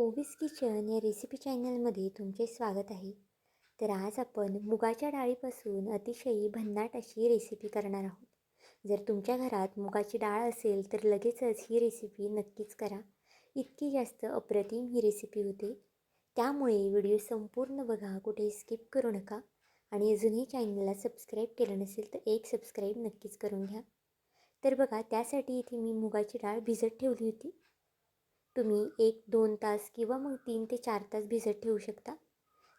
Obese kitchen या recipe चॅनलमध्ये तुमचे स्वागत आहे. तर आज आपण मुगाच्या डाळीपासून अतिशय भन्नाट अशी रेसिपी करणार आहोत. जर तुमच्या घरात मुगाची डाळ असेल तर लगेचच ही रेसिपी नक्कीच करा. इतकी जास्त अप्रतिम ही रेसिपी होते. त्यामुळे व्हिडिओ संपूर्ण बघा कुठे स्किप करू नका आणि अजूनही चॅनलला सबस्क्राईब केलं नसेल तर एक सबस्क्राईब नक्कीच करून घ्या. तर बघा त्यासाठी इथे मी मुगाची डाळ भिजत ठेवली होती. तुम्ही एक दोन तास किंवा मग तीन ते चार तास भिजत ठेवू शकता.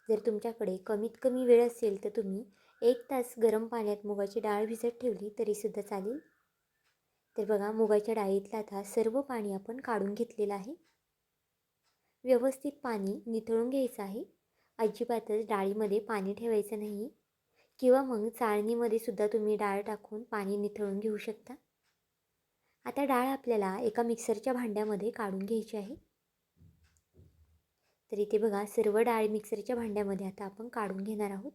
जर तुमच्याकडे कमीत कमी वेळ असेल तर तुम्ही एक तास गरम पाण्यात मुगाची डाळ भिजत ठेवली तरीसुद्धा चालेल. तर बघा मुगाच्या डाळीतलं आता सर्व पाणी आपण काढून घेतलेलं आहे. व्यवस्थित पाणी निथळून घ्यायचं आहे. अजिबातच डाळीमध्ये पाणी ठेवायचं नाही किंवा मग चाळणीमध्ये सुद्धा तुम्ही डाळ टाकून पाणी निथळून घेऊ शकता. आता डाळ आपल्याला एका मिक्सरच्या भांड्यामध्ये काढून घ्यायची आहे. तर इथे बघा सर्व डाळ मिक्सरच्या भांड्यामध्ये आता आपण काढून घेणार आहोत.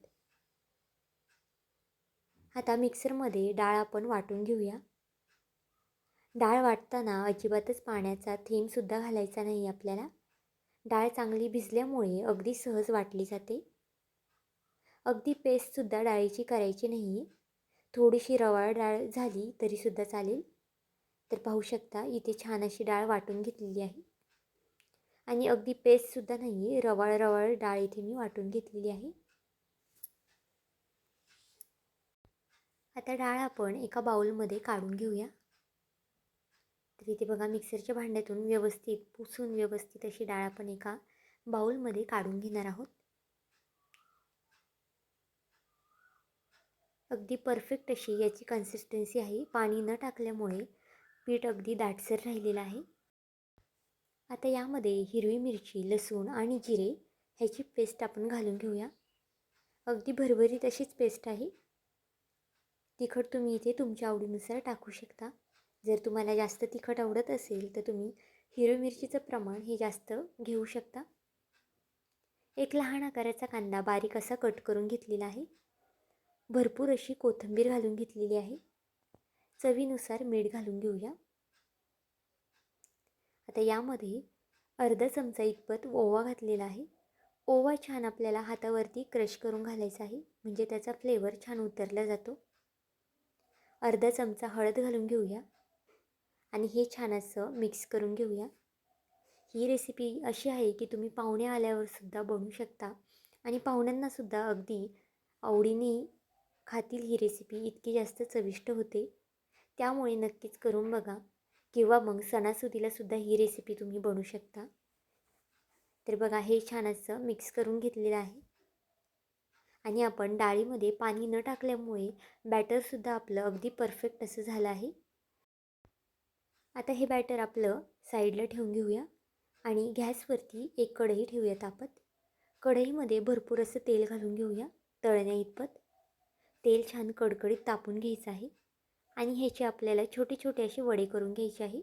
आता मिक्सरमध्ये डाळ आपण वाटून घेऊया. डाळ वाटताना अजिबातच पाण्याचा थेंबसुद्धा घालायचा नाही आपल्याला. डाळ चांगली भिजल्यामुळे अगदी सहज वाटली जाते. अगदी पेस्टसुद्धा डाळीची करायची नाही थोडीशी रवाळ डाळ झाली तरीसुद्धा चालेल. तर पाहू शकता इथे छान अशी डाळ वाटून घेतलेली आहे. आणि अगदी पेस्टसुद्धा नाही आहे रवाळ रवाळ डाळ इथे मी वाटून घेतलेली आहे. आता डाळ आपण एका बाउलमध्ये काढून घेऊया. तर इथे बघा मिक्सरच्या भांड्यातून व्यवस्थित पुसून व्यवस्थित अशी डाळ आपण एका बाउलमध्ये काढून घेणार आहोत. अगदी परफेक्ट अशी याची कन्सिस्टन्सी आहे. पाणी न टाकल्यामुळे पीठ अगदी दाटसर राहिलेलं आहे. आता यामध्ये हिरवी मिरची लसूण आणि जिरे ह्याची पेस्ट आपण घालून घेऊया. अगदी भरभरीत अशीच पेस्ट आहे. तिखट तुम्ही इथे तुमच्या आवडीनुसार टाकू शकता. जर तुम्हाला जास्त तिखट आवडत असेल तर तुम्ही हिरवी मिरचीचं प्रमाण हे जास्त घेऊ शकता. एक लहान आकाराचा कांदा बारीक असा कट करून घेतलेला आहे. भरपूर अशी कोथिंबीर घालून घेतलेली आहे. चवीनुसार मीठ घालून घेऊया. आता यामध्ये अर्धा चमचा इतपत ओवा घातलेला आहे. ओवा छान आपल्याला हातावरती क्रश करून घालायचा आहे. म्हणजे त्याचा फ्लेवर छान उतरला जातो. अर्धा चमचा हळद घालून घेऊया. आणि हे छान असं मिक्स करून घेऊया. ही रेसिपी अशी आहे की तुम्ही पाहुणे आल्यावरसुद्धा बनवू शकता. आणि पाहुण्यांनासुद्धा अगदी आवडीने खातील ही रेसिपी इतकी जास्त चविष्ट होते. त्यामुळे नक्कीच करून बघा. किंवा मग सणासुदीलासुद्धा ही रेसिपी तुम्ही बनवू शकता. तर बघा हे छान असं मिक्स करून घेतलेलं आहे. आणि आपण डाळीमध्ये पाणी न टाकल्यामुळे बॅटरसुद्धा आपलं अगदी परफेक्ट असं झालं आहे. आता हे बॅटर आपलं साईडला ठेवून घेऊया. आणि गॅसवरती एक कढई ठेवूया तापत कढईमध्ये भरपूर असं तेल घालून घेऊया तळण्या इतपत. तेल छान कडकडीत तापून घ्यायचं आहे. आणि ह्याचे आपल्याला छोटे छोटे असे वडे करून घ्यायचे आहे.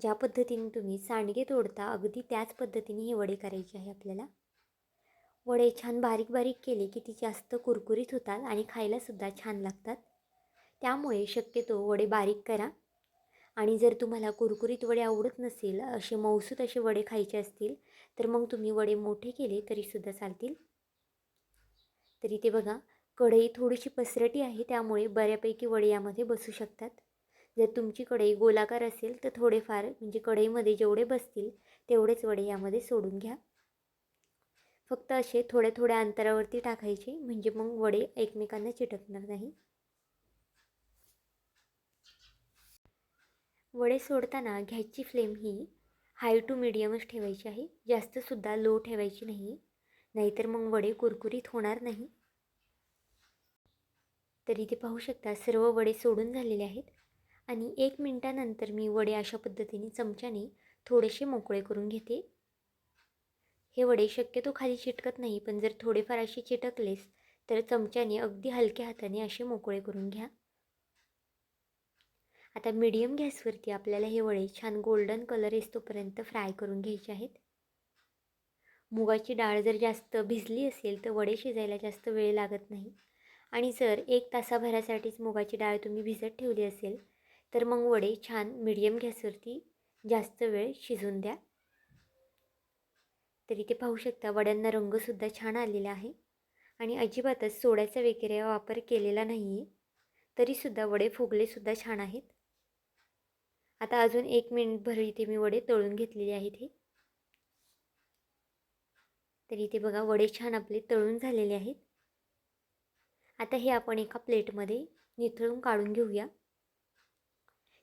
ज्या पद्धतीने तुम्ही सांडगे तोडता अगदी त्याच पद्धतीने हे वडे करायचे आहे आपल्याला. वडे छान बारीक बारीक केले की ती जास्त कुरकुरीत होतात आणि खायलासुद्धा छान लागतात. त्यामुळे शक्यतो वडे बारीक करा. आणि जर तुम्हाला कुरकुरीत वडे आवडत नसेल असे मौसूत असे वडे खायचे असतील तर मग तुम्ही वडे मोठे केले तरीसुद्धा चालतील. तर इथे बघा कढई थोडीशी पसरटी आहे त्यामुळे बऱ्यापैकी वडे यामध्ये बसू शकतात. जर तुमची कढई गोलाकार असेल तर थोडेफार म्हणजे कढईमध्ये जेवढे बसतील तेवढेच वडे यामध्ये सोडून घ्या. फक्त असे थोड्या थोड्या अंतरावरती टाकायचे म्हणजे मग वडे एकमेकांना चिटकणार नाही. वडे सोडताना घ्यायची फ्लेम ही हाय टू मिडियमच ठेवायची आहे. जास्तसुद्धा लो ठेवायची नाही. नाहीतर मग वडे कुरकुरीत होणार नाही. तर इथे पाहू शकता सर्व वडे सोडून झालेले आहेत. आणि एक मिनटानंतर मी वडे अशा पद्धतीने चमच्याने थोडेसे मोकळे करून घेते. हे वडे शक्यतो खाली चिटकत नाही पण जर थोडेफार असे चिटकलेस तर चमच्याने अगदी हलक्या हाताने असे मोकळे करून घ्या. आता मीडियम गॅसवरती आपल्याला हे वडे छान गोल्डन कलर येतोपर्यंत फ्राय करून घ्यायचे आहेत. मुगाची डाळ जर जास्त भिजली असेल तर वडे शिजायला जास्त वेळ लागत नाही. आणि जर एक तासाभरासाठीच मुगाची डाळ तुम्ही भिजत ठेवली असेल तर मग वडे छान मिडियम गॅसवरती जास्त वेळ शिजून द्या. तर इथे पाहू शकता वड्यांना रंगसुद्धा छान आलेला आहे. आणि अजिबातच सोड्याचा वगैरे वापर केलेला नाही आहे तरीसुद्धा वडे फुगलेसुद्धा छान आहेत. आता अजून एक मिनिटभर इथे मी वडे तळून घेतलेले आहेत हे. तर इथे बघा वडे छान आपले तळून झालेले आहेत. आता हे आपण एका प्लेटमध्ये निथळून काढून घेऊया.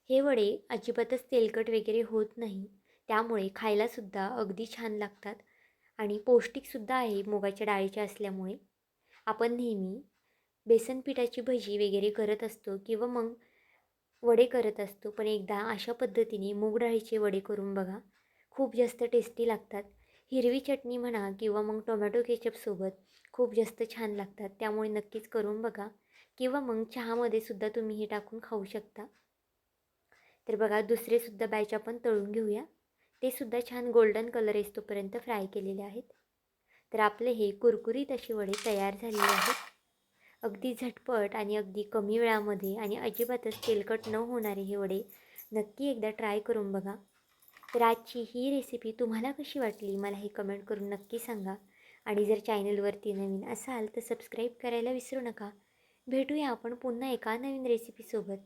हे वडे अजिबातच तेलकट वगैरे होत नाही. त्यामुळे खायलासुद्धा अगदी छान लागतात आणि पौष्टिकसुद्धा आहे मुगाच्या डाळीच्या असल्यामुळे. आपण नेहमी बेसन पिठाची भजी वगैरे करत असतो किंवा मग वडे करत असतो. पण एकदा अशा पद्धतीने मूग डाळीचे वडे करून बघा. खूप जास्त टेस्टी लागतात. हिरवी चटणी म्हणा किंवा मग टोमॅटो केचपसोबत खूप जास्त छान लागतात. त्यामुळे नक्कीच करून बघा. किंवा मग चहामध्ये सुद्धा तुम्ही हे टाकून खाऊ शकता. तर बघा दुसरेसुद्धा बॅच आपण तळून घेऊया. ते सुद्धा छान गोल्डन कलर येतोपर्यंत फ्राय केलेले आहेत. तर आपले हे कुरकुरीत असे वडे तयार झालेले आहेत. अगदी झटपट आणि अगदी कमी वेळामध्ये आणि अजिबातच तेलकट न होणारे हे वडे नक्की एकदा ट्राय करून बघा. तर आजची ही रेसिपी तुम्हाला कशी वाटली? मला हे कमेंट करून नक्की सांगा. आणि जर चॅनलवरती नवीन असाल तर सबस्क्राईब करायला विसरू नका. भेटूया आपण पुन्हा एका नवीन रेसिपीसोबत